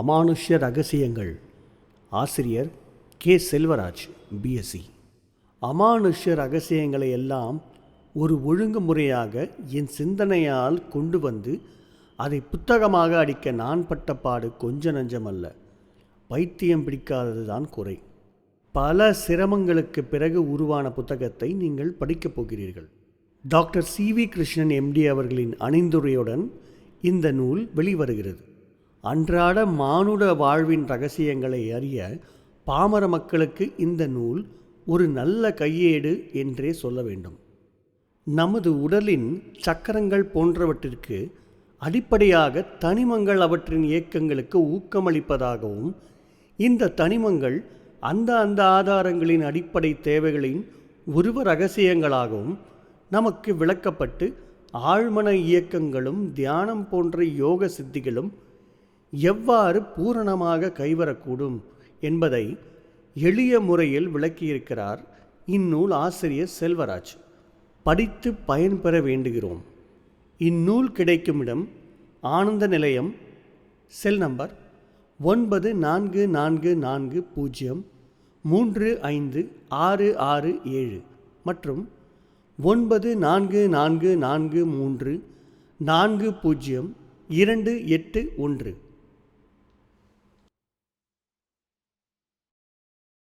அமானுஷ்ய ரகசியங்கள். ஆசிரியர் கே. செல்வராஜ் பிஎஸ்சி அமானுஷ்ய ரகசியங்களை எல்லாம் ஒரு ஒழுங்குமுறையாக என் சிந்தனையால் கொண்டு வந்து அதை புத்தகமாக அடிக்க நான் பட்ட பாடு கொஞ்ச நஞ்சமல்ல பைத்தியம் பிடிக்காதது தான் குறை. பல சிரமங்களுக்கு பிறகு உருவான புத்தகத்தை நீங்கள் படிக்கப் போகிறீர்கள். Doctor C V Krishnan MD அவர்களின் அணிந்துரையுடன் இந்த நூல் வெளிவருகிறது. அன்றாட மானுட வாழ்வின் ரகசியங்களை அறிய பாமர மக்களுக்கு இந்த நூல் ஒரு நல்ல கையேடு என்றே சொல்ல வேண்டும். நமது உடலின் சக்கரங்கள் போன்றவற்றிற்கு அடிப்படையாக தனிமங்கள் அவற்றின் இயக்கங்களுக்கு ஊக்கமளிப்பதாகவும் இந்த தனிமங்கள் அந்த அந்த ஆதாரங்களின் அடிப்படை தேவைகளின் உருவ ரகசியங்களாகவும் நமக்கு விளக்கப்பட்டு ஆழ்மன இயக்கங்களும் தியானம் போன்ற யோக சித்திகளும் எவ்வாறு பூரணமாக கைவரக்கூடும் என்பதை எளிய முறையில் விளக்கியிருக்கிறார் இந்நூல் ஆசிரியர் செல்வராஜ். படித்து பயன்பெற வேண்டுகிறோம். இந்நூல் கிடைக்கும் இடம் ஆனந்த நிலையம் செல் நம்பர் ஒன்பது நான்கு நான்கு நான்கு பூஜ்ஜியம் மூன்று ஐந்து ஆறு ஆறு ஏழு மற்றும் ஒன்பது நான்கு நான்கு நான்கு மூன்று நான்கு பூஜ்ஜியம் இரண்டு எட்டு ஒன்று.